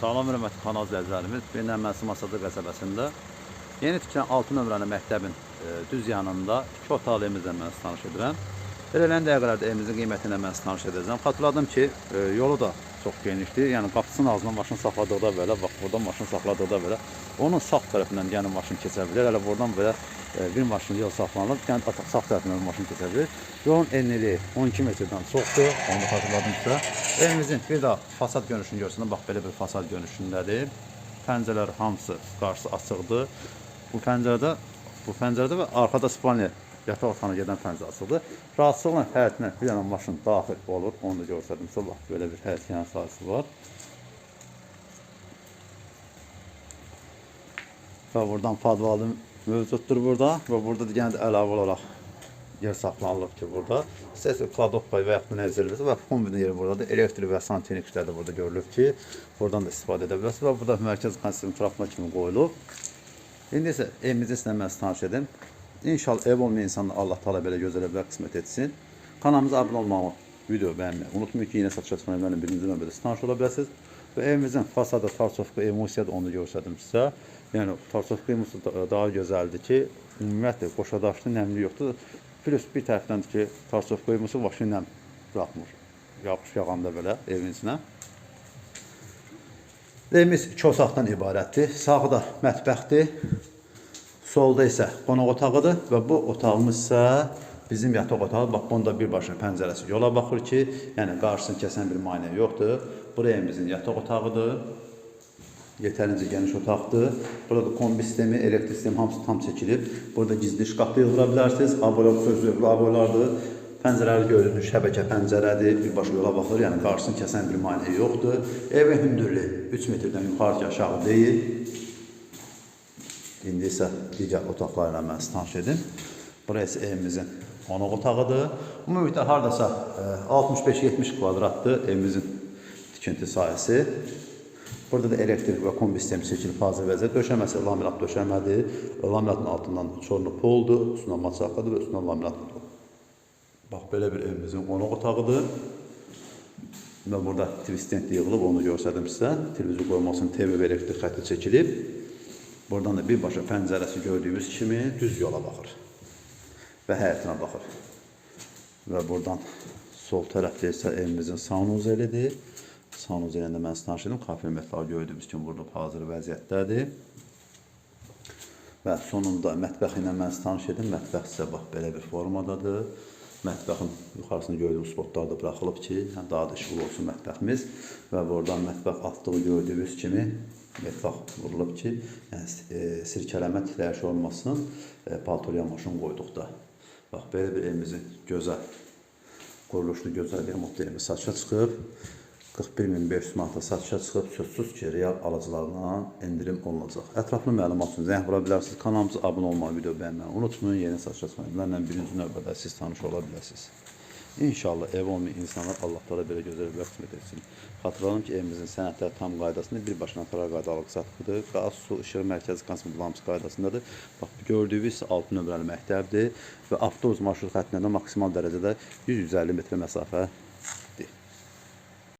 Salam hörmətli kanal izləyicilərimiz. Beynə Məsim Asadı qəsəbəsində yeni tikilən 6 nömrəli məktəbin e, düz yanında iki otaqlı evimizlə mən sizi tanış edirəm. Verilən dəqiqələrdə evimizin qiyməti ilə mən sizi tanış edəcəm. Xatırladım ki, e, yolu da çox genişdir. Yəni qapısının ağzından maşın saxladıqda belə, bax buradan maşın saxladıqda belə onun sağ tərəfindən yəni maşın keçə bilər. Hələ buradan belə bir maşın yol saxlanılıb, yəni ata- sağ tərəfindən maşın keçə bilir. Yolun enliliyi 12 metrdən çoxdur. Onu xatırladım sizə. Evimizin bir daha fasad görünüşünü görsünlər. Bax belə bir fasad görünüşündədir. Pəncərələr hamısı qarşısı açıqdır. Bu pəncərədə bu pəncərədə və arxada spalniya yataq otağına gedən pəncərə açıldı. Rahatsızlıqla həyətinə bir dənə maşın daxil olur. Onu da göstərdim sizə. Bax belə bir həyət yan sahəsi var. Və buradan padvalım mövcuddur burada və burada da yenə də əlavə olaraq yer saxlanılıb ki burada. Səs kladokpay və yaxud nəzərlərsə və kombin yeri buradadır. Elektrik və santexniklər də burada görülüb ki, buradan da istifadə edə bilərsiniz və burada mərkəz kondisioner trafma kimi qoyulub. İndi isə evimizi sizlə mən tanış edim. İnşallah ev olmayan insanlar Allah Teala belə gözəl evlər qismət etsin. Kanalımıza abunə olmağı, video bəyənməyi unutmayın ki, yine satışa çıxan evlərlə birinci növbədə tanış ola. Və evimizin fasadı, tarsofka, emosiya da onu göstərdim sizə. Yəni tarsofka emosiya da- daha gözəldir ki, ümumiyyətlə qoşadaşlı nəmli yoxdur. Plus bir tərəfdəndir ki, tarsofka emosiya başı nəm buraxmır. Yapış yağanda belə evin. Evimiz iki otaqdan ibarətdir. Sağda mətbəxdir. Solda isə qonaq otağıdır və bu otağımız isə bizim yataq otağı. Bax, bunda birbaşa pəncərəsi yola baxır ki, yəni qarşısını kəsən bir maneə yoxdur. Bura evimizin yataq otağıdır. Yetərincə geniş otaqdır. Burada da kombi sistemi, elektrik sistemi hamısı tam çəkilib. Burada gizli şkaf da yığıla bilərsiniz. Abolar sözlüklü abolardır. Pəncərəli gördüyünüz şəbəkə pəncərədir. Birbaşa yola baxır, yəni qarşısını kəsən bir maneə yoxdur. Evin hündürlüyü 3 metrdən yuxarı ki, aşağı deyil. İndi isə digər otaqlarla mən sizi tanış edim. Burası evimizin qonaq otağıdır. Ümumiyyətlə hardasa e, 65-70 kvadratdır evimizin tikinti sahəsi. Burada da elektrik və kombi sistemi çəkilib hazır vəziyyət. Döşəməsi laminat döşəmədir. Laminatın altından çorlu poldur, üstünə maçaqadır və üstünə laminat Bax belə bir evimizin qonaq otağıdır. Və burada twistent yığılıb, onu göstərdim sizə. Televizor qoymasının TV və elektrik xətti çəkilib. Buradan da birbaşa pəncərəsi gördüyünüz kimi düz yola baxır. Və həyətinə baxır. Və buradan sol tərəfdə isə evimizin sanuzelidir. Sanuzelində mən sizə tanış edim. Kafe metları gördüyünüz kimi hazır vəziyyətdədir. Və sonunda mətbəx ilə mən sizə tanış edim. Mətbəx isə bax belə bir formadadır. Mətbəxin yuxarısını gördüyünüz spotlar da buraxılıb ki, daha da işıqlı olsun mətbəximiz və buradan mətbəx altlığı gördüyünüz kimi mətbəx vurulub ki, yəni e, sirkələmə titləyiş olmasın, e, paltoya maşın qoyduqda. Bax belə bir evimizin gözəl quruluşlu gözəl bir remont evimiz satışa çıxıb. 41500 manata satışa çıxıb, sözsüz ki, real alıcılarına endirim olunacaq. Ətraflı məlumat üçün zəng vura bilərsiniz. Kanalımıza abunə olmağı, video bəyənməyi unutmayın. Yeni satışa çıxan evlərlə birinci növbədə siz tanış ola biləsiniz. İnşallah ev olmayan insanlar Allah Teala belə gözəl evlər qismət etsin. Xatırladım ki, evimizin sənədləri tam qaydasında bir başına karar qaydalık satıqdır. Qaz, su, işıq, mərkəzi konsumatlarımız qaydasındadır. Bax, bu gördüyünüz isə 6 nömrəli məktəbdir və avtobus marşrut xəttinə də maksimal dərəcədə 100-150 metr məsafə